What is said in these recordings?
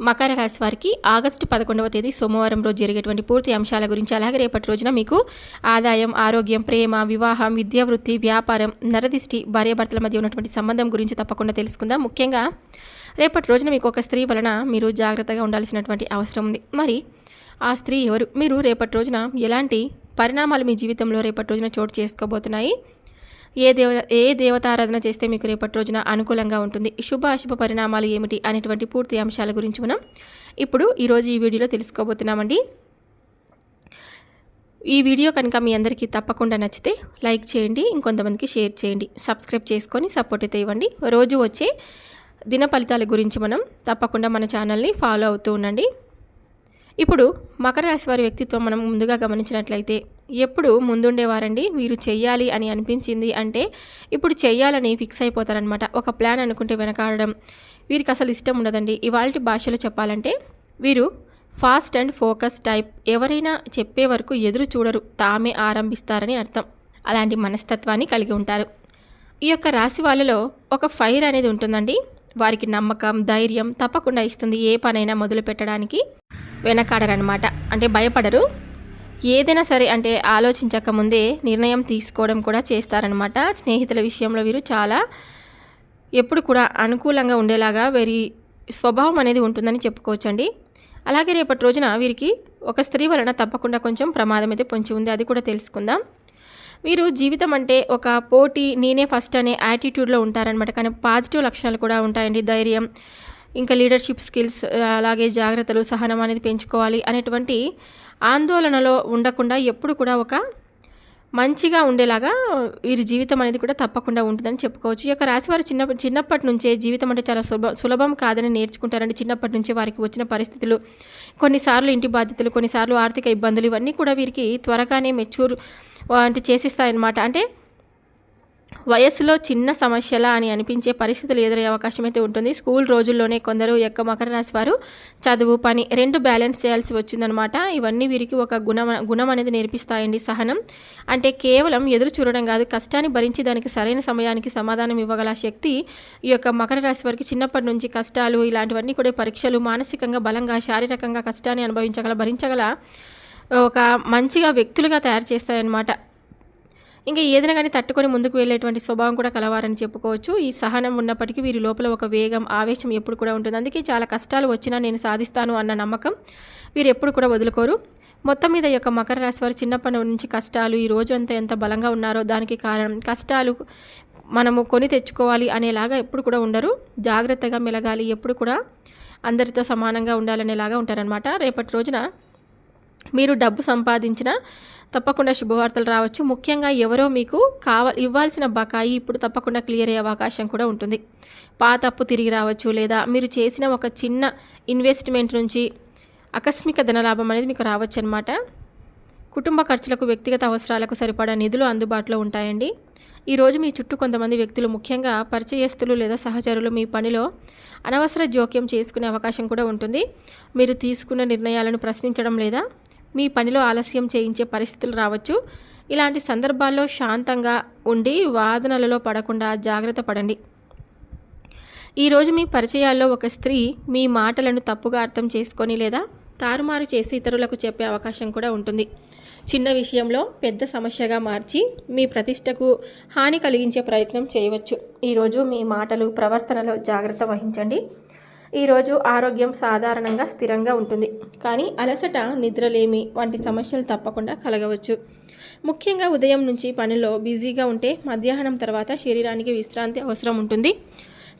మకర రాశి వారికి ఆగస్టు పదకొండవ తేదీ సోమవారం రోజు జరిగేటువంటి పూర్తి అంశాల గురించి అలాగే రేపటి రోజున మీకు ఆదాయం ఆరోగ్యం ప్రేమ వివాహం విద్యా వృత్తి వ్యాపారం నరదిష్టి భార్యాభర్తల మధ్య ఉన్నటువంటి సంబంధం గురించి తప్పకుండా తెలుసుకుందాం. ముఖ్యంగా రేపటి రోజున మీకు ఒక స్త్రీ వలన మీరు జాగ్రత్తగా ఉండాల్సినటువంటి అవసరం ఉంది. మరి ఆ స్త్రీ ఎవరు? మీరు రేపటి రోజున ఎలాంటి పరిణామాలు మీ జీవితంలో రేపటి రోజున చోటు చేసుకోబోతున్నాయి? ఏ దేవ ఏ దేవతారాధన చేస్తే మీకు రేపటి రోజున అనుకూలంగా ఉంటుంది? శుభ అశుభ పరిణామాలు ఏమిటి? అనేటువంటి పూర్తి అంశాల గురించి మనం ఇప్పుడు ఈరోజు ఈ వీడియోలో తెలుసుకోబోతున్నామండి. ఈ వీడియో కనుక మీ అందరికీ తప్పకుండా నచ్చితే లైక్ చేయండి ఇంకొంతమందికి షేర్ చేయండి. సబ్స్క్రైబ్ చేసుకొని సపోర్ట్ అయితే ఇవ్వండి. రోజు వచ్చే దిన ఫలితాల గురించి మనం తప్పకుండా మన ఛానల్ని ఫాలో అవుతూ ఉండండి. ఇప్పుడు మకర రాశి వారి వ్యక్తిత్వం మనం ముందుగా గమనించినట్లయితే ఎప్పుడు ముందుండేవారండి? వీరు చెయ్యాలి అని అనిపించింది అంటే ఇప్పుడు చెయ్యాలని ఫిక్స్ అయిపోతారనమాట ఒక ప్లాన్ అనుకుంటే వెనకాడడం వీరికి అసలు ఇష్టం ఉండదండి. ఇవాళ భాషలో చెప్పాలంటే వీరు ఫాస్ట్ అండ్ ఫోకస్ టైప్. ఎవరైనా చెప్పే వరకు ఎదురు చూడరు. తామే ఆరంభిస్తారని అర్థం. అలాంటి మనస్తత్వాన్ని కలిగి ఉంటారు. ఈ యొక్క రాశి వాళ్ళలో ఒక ఫైర్ అనేది ఉంటుందండి. వారికి నమ్మకం ధైర్యం తప్పకుండా ఇస్తుంది ఏ పనైనా మొదలు పెట్టడానికి వెనకాడరనమాట అంటే భయపడరు. ఏదైనా సరే అంటే ఆలోచించక ముందే నిర్ణయం తీసుకోవడం కూడా చేస్తారనమాట స్నేహితుల విషయంలో వీరు చాలా ఎప్పుడు కూడా అనుకూలంగా ఉండేలాగా వీరి స్వభావం అనేది ఉంటుందని చెప్పుకోవచ్చండి. అలాగే రేపటి రోజున వీరికి ఒక స్త్రీ వలన తప్పకుండా కొంచెం ప్రమాదం అయితే పొంచి ఉంది అది కూడా తెలుసుకుందాం. వీరు జీవితం అంటే ఒక పోటీ నేనే ఫస్ట్ అనే యాటిట్యూడ్లో ఉంటారనమాట కానీ పాజిటివ్ లక్షణాలు కూడా ఉంటాయండి. ధైర్యం ఇంకా లీడర్షిప్ స్కిల్స్ అలాగే జాగ్రత్తలు సహనం అనేది పెంచుకోవాలి అనేటువంటి ఆందోళనలో ఉండకుండా ఎప్పుడు కూడా ఒక మంచిగా ఉండేలాగా వీరి జీవితం అనేది కూడా తప్పకుండా ఉంటుందని చెప్పుకోవచ్చు. ఈ యొక్క రాశివారు చిన్న చిన్నప్పటి నుంచే జీవితం అంటే చాలా సులభ సులభం కాదని నేర్చుకుంటారండి. చిన్నప్పటి నుంచే వారికి వచ్చిన పరిస్థితులు కొన్నిసార్లు ఇంటి బాధ్యతలు కొన్నిసార్లు ఆర్థిక ఇబ్బందులు ఇవన్నీ కూడా వీరికి త్వరగానే మెచ్యూర్ అంటే చేసిస్తాయన్నమాట. అంటే వయస్సులో చిన్న సమస్యల అని అనిపించే పరిస్థితులు ఎదురయ్యే అవకాశం అయితే ఉంటుంది. స్కూల్ రోజుల్లోనే కొందరు యొక్క మకర రాశి వారు చదువు పని రెండు బ్యాలెన్స్ చేయాల్సి వచ్చిందనమాట ఇవన్నీ వీరికి ఒక గుణం గుణం అనేది నేర్పిస్తాయండి సహనం. అంటే కేవలం ఎదురు చూడడం కాదు కష్టాన్ని భరించి దానికి సరైన సమయానికి సమాధానం ఇవ్వగల శక్తి ఈ యొక్క మకర రాశి వారికి చిన్నప్పటి నుంచి కష్టాలు ఇలాంటివన్నీ కూడా పరీక్షలు మానసికంగా బలంగా శారీరకంగా కష్టాన్ని అనుభవించగల భరించగల ఒక మంచిగా వ్యక్తులుగా తయారు చేస్తాయన్నమాట. ఇంకా ఏదైనా కానీ తట్టుకొని ముందుకు వెళ్ళేటువంటి స్వభావం కూడా కలవారని చెప్పుకోవచ్చు. ఈ సహనం ఉన్నప్పటికీ వీరి లోపల ఒక వేగం ఆవేశం ఎప్పుడు కూడా ఉంటుంది. అందుకే చాలా కష్టాలు వచ్చినా నేను సాధిస్తాను అన్న నమ్మకం వీరు ఎప్పుడు కూడా వదులుకోరు. మొత్తం మీద యొక్క మకర రాశి వారు చిన్నప్పటి నుంచి కష్టాలు ఈ రోజు అంతా ఎంత బలంగా ఉన్నారో దానికి కారణం కష్టాలు మనము కొని తెచ్చుకోవాలి అనేలాగా ఎప్పుడు కూడా ఉండరు. జాగ్రత్తగా మెలగాలి ఎప్పుడు కూడా అందరితో సమానంగా ఉండాలనేలాగా ఉంటారనమాట రేపటి రోజున మీరు డబ్బు సంపాదించిన తప్పకుండా శుభవార్తలు రావచ్చు. ముఖ్యంగా ఎవరో మీకు కావ ఇవ్వాల్సిన బకాయి ఇప్పుడు తప్పకుండా క్లియర్ అయ్యే అవకాశం కూడా ఉంటుంది. పాత అప్పు తిరిగి రావచ్చు లేదా మీరు చేసిన ఒక చిన్న ఇన్వెస్ట్మెంట్ నుంచి ఆకస్మిక ధనలాభం అనేది మీకు రావచ్చు అనమాట కుటుంబ ఖర్చులకు వ్యక్తిగత అవసరాలకు సరిపడా నిధులు అందుబాటులో ఉంటాయండి. ఈరోజు మీ చుట్టూ కొంతమంది వ్యక్తులు ముఖ్యంగా పరిచయస్తులు లేదా సహచరులు మీ పనిలో అనవసర జోక్యం చేసుకునే అవకాశం కూడా ఉంటుంది. మీరు తీసుకున్న నిర్ణయాలను ప్రశ్నించడం లేదా మీ పనిలో ఆలస్యం చేయించే పరిస్థితులు రావచ్చు. ఇలాంటి సందర్భాల్లో శాంతంగా ఉండి వాదనలలో పడకుండా జాగ్రత్త పడండి. ఈరోజు మీ పరిచయాల్లో ఒక స్త్రీ మీ మాటలను తప్పుగా అర్థం చేసుకొని లేదా తారుమారు చేసి ఇతరులకు చెప్పే అవకాశం కూడా ఉంటుంది. చిన్న విషయంలో పెద్ద సమస్యగా మార్చి మీ ప్రతిష్టకు హాని కలిగించే ప్రయత్నం చేయవచ్చు. ఈరోజు మీ మాటలు ప్రవర్తనలో జాగ్రత్త వహించండి. ఈరోజు ఆరోగ్యం సాధారణంగా స్థిరంగా ఉంటుంది. కానీ అలసట నిద్రలేమి వంటి సమస్యలు తప్పకుండా కలగవచ్చు. ముఖ్యంగా ఉదయం నుంచి పనిలో బిజీగా ఉంటే మధ్యాహ్నం తర్వాత శరీరానికి విశ్రాంతి అవసరం ఉంటుంది.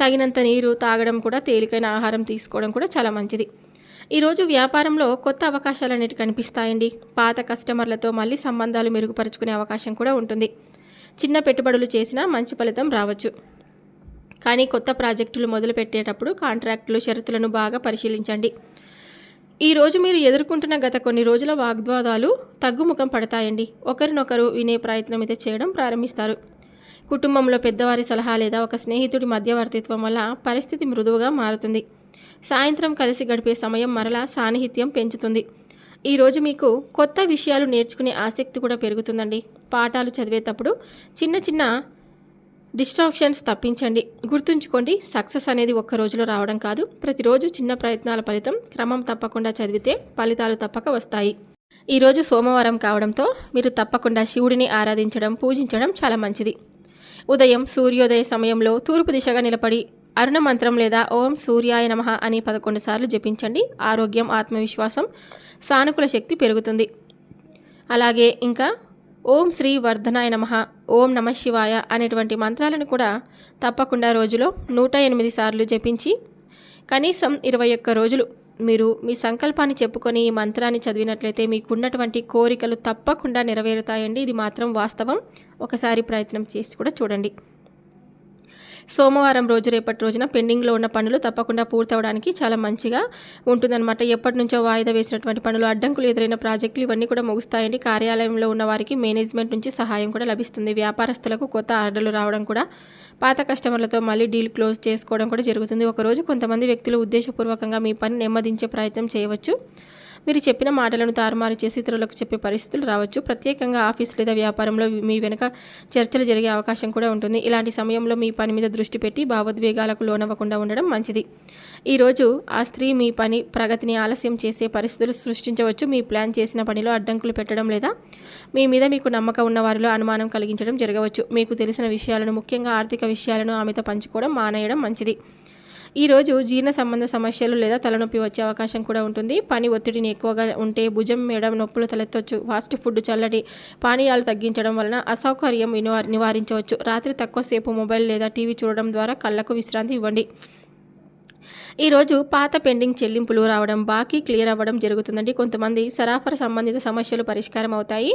తగినంత నీరు తాగడం కూడా తేలికైన ఆహారం తీసుకోవడం కూడా చాలా మంచిది. ఈరోజు వ్యాపారంలో కొత్త అవకాశాలు అనేవి కనిపిస్తాయండి. పాత కస్టమర్లతో మళ్ళీ సంబంధాలు మెరుగుపరుచుకునే అవకాశం కూడా ఉంటుంది. చిన్న పెట్టుబడులు చేసినా మంచి ఫలితం రావచ్చు. కానీ కొత్త ప్రాజెక్టులు మొదలుపెట్టేటప్పుడు కాంట్రాక్టులు షరతులను బాగా పరిశీలించండి. ఈరోజు మీరు ఎదుర్కొంటున్న గత కొన్ని రోజుల వాగ్వాదాలు తగ్గుముఖం పడతాయండి. ఒకరినొకరు వినే ప్రయత్నం అయితే చేయడం ప్రారంభిస్తారు. కుటుంబంలో పెద్దవారి సలహా లేదా ఒక స్నేహితుడి మధ్యవర్తిత్వం వల్ల పరిస్థితి మృదువుగా మారుతుంది. సాయంత్రం కలిసి గడిపే సమయం మరలా సాన్నిహిత్యం పెంచుతుంది. ఈరోజు మీకు కొత్త విషయాలు నేర్చుకునే ఆసక్తి కూడా పెరుగుతుందండి. పాఠాలు చదివేటప్పుడు చిన్న చిన్న డిస్ట్రాక్షన్స్ తప్పించండి. గుర్తుంచుకోండి సక్సెస్ అనేది ఒక్క రోజులో రావడం కాదు. ప్రతిరోజు చిన్న ప్రయత్నాల ఫలితం క్రమం తప్పకుండా చదివితే ఫలితాలు తప్పక వస్తాయి. ఈరోజు సోమవారం కావడంతో మీరు తప్పకుండా శివుడిని ఆరాధించడం పూజించడం చాలా మంచిది. ఉదయం సూర్యోదయ సమయంలో తూర్పు దిశగా నిలబడి అరుణ మంత్రం లేదా ఓం సూర్యాయ నమ అని పదకొండు సార్లు జపించండి. ఆరోగ్యం ఆత్మవిశ్వాసం సానుకూల శక్తి పెరుగుతుంది. అలాగే ఇంకా ఓం శ్రీ వర్ధనాయ నమః ఓం నమ శివాయ అనేటువంటి మంత్రాలను కూడా తప్పకుండా రోజులో నూట ఎనిమిది సార్లు జపించి కనీసం ఇరవై ఒక్క రోజులు మీరు మీ సంకల్పాన్ని చెప్పుకొని ఈ మంత్రాన్ని చదివినట్లయితే మీకున్నటువంటి కోరికలు తప్పకుండా నెరవేరుతాయండి. ఇది మాత్రం వాస్తవం. ఒకసారి ప్రయత్నం చేసి కూడా చూడండి. సోమవారం రోజు రేపటి రోజున పెండింగ్లో ఉన్న పనులు తప్పకుండా పూర్తవడానికి చాలా మంచిగా ఉంటుందన్నమాట. ఎప్పటి నుంచో వాయిదా వేసినటువంటి పనులు అడ్డంకులు ఎదురైన ప్రాజెక్టులు ఇవన్నీ కూడా ముగుస్తాయండి. కార్యాలయంలో ఉన్న వారికి మేనేజ్మెంట్ నుంచి సహాయం కూడా లభిస్తుంది. వ్యాపారస్తులకు కొత్త ఆర్డర్లు రావడం కూడా పాత కస్టమర్లతో మళ్ళీ డీల్ క్లోజ్ చేసుకోవడం కూడా జరుగుతుంది. ఒకరోజు కొంతమంది వ్యక్తులు ఉద్దేశపూర్వకంగా మీ పని నెమ్మదించే ప్రయత్నం చేయవచ్చు. మీరు చెప్పిన మాటలను తారుమారు చేసి ఇతరులకు చెప్పే పరిస్థితులు రావచ్చు. ప్రత్యేకంగా ఆఫీస్ లేదా వ్యాపారంలో మీ వెనుక చర్చలు జరిగే అవకాశం కూడా ఉంటుంది. ఇలాంటి సమయంలో మీ పని మీద దృష్టి పెట్టి భావోద్వేగాలకు లోనవ్వకుండా ఉండడం మంచిది. ఈరోజు ఆ స్త్రీ మీ పని ప్రగతిని ఆలస్యం చేసే పరిస్థితులు సృష్టించవచ్చు. మీ ప్లాన్ చేసిన పనిలో అడ్డంకులు పెట్టడం లేదా మీ మీద మీకు నమ్మకం ఉన్న వారిలో అనుమానం కలిగించడం జరగవచ్చు. మీకు తెలిసిన విషయాలను ముఖ్యంగా ఆర్థిక విషయాలను ఆమెతో పంచుకోవడం మానేయడం మంచిది. ఈరోజు జీర్ణ సంబంధ సమస్యలు లేదా తలనొప్పి వచ్చే అవకాశం కూడా ఉంటుంది. పని ఒత్తిడిని ఎక్కువగా ఉంటే భుజం మేడం నొప్పులు తలెత్తవచ్చు ఫాస్ట్ ఫుడ్ చల్లటి పానీయాలు తగ్గించడం వలన అసౌకర్యం నివార నివారించవచ్చు. రాత్రి తక్కువసేపు మొబైల్ లేదా టీవీ చూడడం ద్వారా కళ్ళకు విశ్రాంతి ఇవ్వండి. ఈరోజు పాత పెండింగ్ చెల్లింపులు రావడం బాకీ క్లియర్ అవ్వడం జరుగుతుందండి. కొంతమంది సరాఫర సంబంధిత సమస్యలు పరిష్కారం అవుతాయి.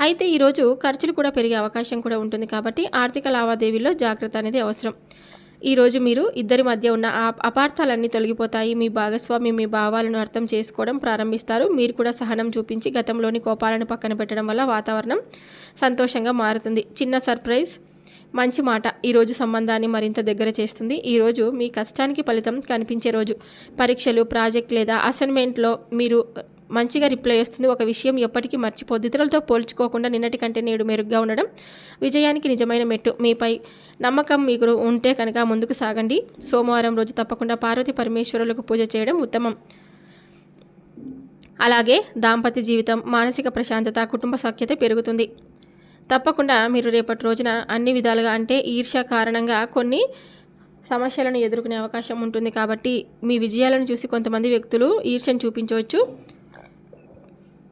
అయితే ఈరోజు ఖర్చులు కూడా పెరిగే అవకాశం కూడా ఉంటుంది కాబట్టి ఆర్థిక లావాదేవీల్లో జాగ్రత్త అనేది అవసరం. ఈరోజు మీరు ఇద్దరి మధ్య ఉన్న ఆ అపార్థాలన్నీ తొలగిపోతాయి. మీ భాగస్వామి మీ భావాలను అర్థం చేసుకోవడం ప్రారంభిస్తారు. మీరు కూడా సహనం చూపించి గతంలోని కోపాలను పక్కన పెట్టడం వల్ల వాతావరణం సంతోషంగా మారుతుంది. చిన్న సర్ప్రైజ్ మంచి మాట ఈరోజు సంబంధాన్ని మరింత దగ్గర చేస్తుంది. ఈరోజు మీ కష్టానికి ఫలితం కనిపించే రోజు. పరీక్షలు ప్రాజెక్ట్ లేదా అసైన్మెంట్లో మీరు మంచిగా రిప్లై వస్తుంది. ఒక విషయం ఎప్పటికీ మర్చిపోద్ది. ఇతరులతో పోల్చుకోకుండా నిన్నటి కంటే నేడు మెరుగ్గా ఉండడం విజయానికి నిజమైన మెట్టు. మీపై నమ్మకం మీకు ఉంటే కనుక ముందుకు సాగండి. సోమవారం రోజు తప్పకుండా పార్వతి పరమేశ్వరులకు పూజ చేయడం ఉత్తమం. అలాగే దాంపత్య జీవితం మానసిక ప్రశాంతత కుటుంబ సఖ్యత పెరుగుతుంది. తప్పకుండా మీరు రేపటి రోజున అన్ని విధాలుగా అంటే ఈర్ష్య కారణంగా కొన్ని సమస్యలను ఎదుర్కొనే అవకాశం ఉంటుంది. కాబట్టి మీ విజయాలను చూసి కొంతమంది వ్యక్తులు ఈర్ష్యను చూపించవచ్చు.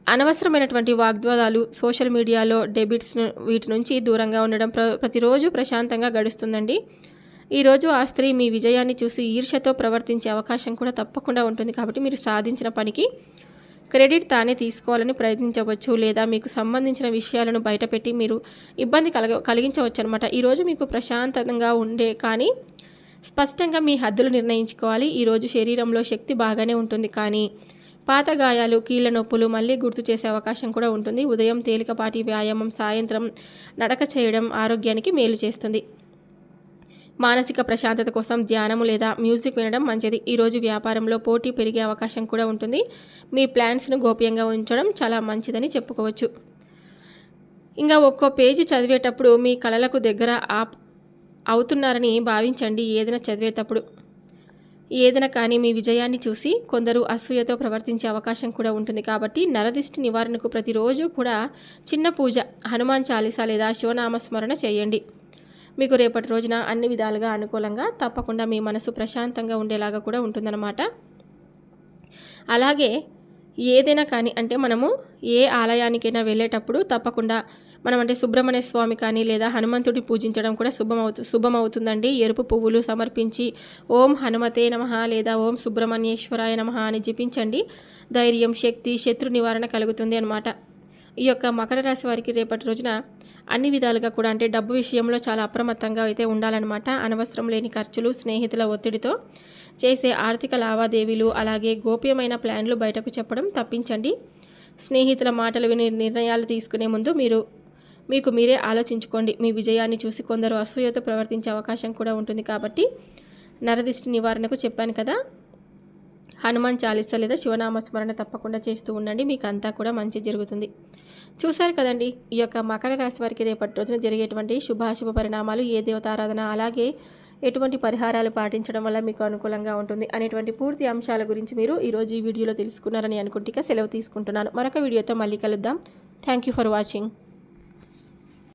అనవసరమైనటువంటి వాగ్వాదాలు సోషల్ మీడియాలో డెబిట్స్ వీటి నుంచి దూరంగా ఉండడం ప్ర ప్రతిరోజు ప్రశాంతంగా గడుస్తుందండి. ఈరోజు ఆ స్త్రీ మీ విజయాన్ని చూసి ఈర్ష్యతో ప్రవర్తించే అవకాశం కూడా తప్పకుండా ఉంటుంది కాబట్టి మీరు సాధించిన పనికి క్రెడిట్ తానే తీసుకోవాలని ప్రయత్నించవచ్చు లేదా మీకు సంబంధించిన విషయాలను బయటపెట్టి మీరు ఇబ్బంది కలగ కలిగించవచ్చు అనమాట ఈరోజు మీకు ప్రశాంతంగా ఉండే కానీ స్పష్టంగా మీ హద్దులు నిర్ణయించుకోవాలి. ఈరోజు శరీరంలో శక్తి బాగానే ఉంటుంది కానీ పాత గాయాలు కీళ్ళ నొప్పులు మళ్ళీ గుర్తు చేసే అవకాశం కూడా ఉంటుంది. ఉదయం తేలికపాటి వ్యాయామం సాయంత్రం నడక చేయడం ఆరోగ్యానికి మేలు చేస్తుంది. మానసిక ప్రశాంతత కోసం ధ్యానము లేదా మ్యూజిక్ వినడం మంచిది. ఈరోజు వ్యాపారంలో పోటీ పెరిగే అవకాశం కూడా ఉంటుంది. మీ ప్లాన్స్ను గోప్యంగా ఉంచడం చాలా మంచిదని చెప్పుకోవచ్చు. ఇంకా ఒక్కో పేజీ చదివేటప్పుడు మీ కళలకు దగ్గర ఆప్ అవుతున్నారని భావించండి. ఏదైనా చదివేటప్పుడు ఏదైనా కానీ మీ విజయాన్ని చూసి కొందరు అసూయతో ప్రవర్తించే అవకాశం కూడా ఉంటుంది కాబట్టి నరదిష్టి నివారణకు ప్రతిరోజు కూడా చిన్న పూజ హనుమాన్ చాలీసా లేదా శివనామస్మరణ చేయండి. మీకు రేపటి రోజున అన్ని విధాలుగా అనుకూలంగా తప్పకుండా మీ మనసు ప్రశాంతంగా ఉండేలాగా కూడా ఉంటుందన్నమాట. అలాగే ఏదైనా కానీ అంటే మనము ఏ ఆలయానికైనా వెళ్ళేటప్పుడు తప్పకుండా మనం అంటే సుబ్రహ్మణ్య స్వామి కానీ లేదా హనుమంతుడి పూజించడం కూడా శుభమవుతు శుభమవుతుందండి. ఎరుపు పువ్వులు సమర్పించి ఓం హనుమతే నమ లేదా ఓం సుబ్రహ్మణ్యేశ్వరాయ నమ అని జపించండి. ధైర్యం శక్తి శత్రు నివారణ కలుగుతుంది అనమాట ఈ యొక్క మకర రాశి వారికి రేపటి రోజున అన్ని విధాలుగా కూడా అంటే డబ్బు విషయంలో చాలా అప్రమత్తంగా అయితే ఉండాలన్నమాట. అనవసరం లేని ఖర్చులు స్నేహితుల ఒత్తిడితో చేసే ఆర్థిక లావాదేవీలు అలాగే గోప్యమైన ప్లాన్లు బయటకు చెప్పడం తప్పించండి. స్నేహితుల మాటలు విని నిర్ణయాలు తీసుకునే ముందు మీరు మీకు మీరే ఆలోచించుకోండి. మీ విజయాన్ని చూసి కొందరు అసూయతో ప్రవర్తించే అవకాశం కూడా ఉంటుంది కాబట్టి నరదిష్టి నివారణకు చెప్పాను కదా. హనుమాన్ చాలీస లేదా శివనామస్మరణ తప్పకుండా చేస్తూ ఉండండి. మీకు అంతా కూడా మంచి జరుగుతుంది. చూశారు కదండి ఈ యొక్క మకర రాశి వారికి రేపటి రోజున జరిగేటువంటి శుభాశుభ పరిణామాలు ఏ దేవతారాధన అలాగే ఎటువంటి పరిహారాలు పాటించడం వల్ల మీకు అనుకూలంగా ఉంటుంది అనేటువంటి పూర్తి అంశాల గురించి మీరు ఈరోజు ఈ వీడియోలో తెలుసుకున్నారని అనుకుంటే సెలవు తీసుకుంటున్నాను. మరొక వీడియోతో మళ్ళీ కలుద్దాం. Thank you for watching